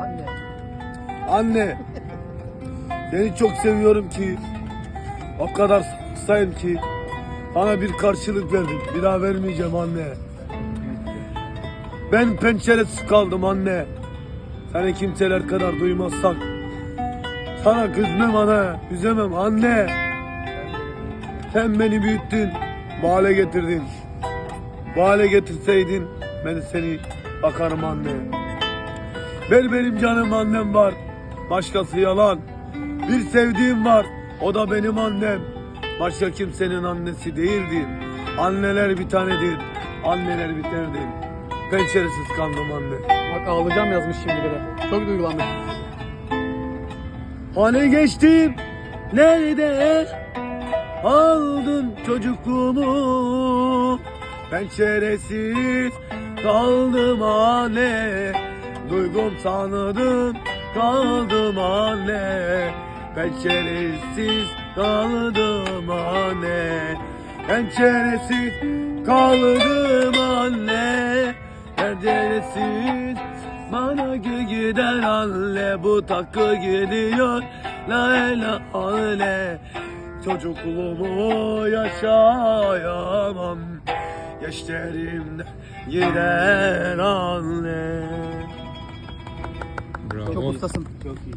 Anne. Anne. Seni çok seviyorum ki. O kadar sayın ki. Bana bir karşılık verdin. Bir daha vermeyeceğim anne. Ben pençeresiz kaldım anne. Seni kimseler kadar duymazsak. Sana kızmam ana. Üzemem anne. Sen beni büyüttün. Bu hale getirdin. Bu hale getirseydin ben seni bakarım anne. Ben benim canım annem var. Başkası yalan. Bir sevdiğim var. O da benim annem. Başka kimsenin annesi değildir. Anneler bir tanedir. Anneler biterdir. Penceresiz kaldım anne. Bak ağlayacağım yazmış şimdi bile. Çok duygulanmış. Hani geçtim nerede aldın çocukluğumu Penceresiz kaldım anne Duygum sandım kaldım anne. Penceresiz kaldım anne. Penceresiz kaldım anne. Penceresiz bana giden anne. Bu takı gidiyor la la ale Çocukluğumu yaşayamam. Yaşlarımda gider anne Çok ustasın. Çok iyi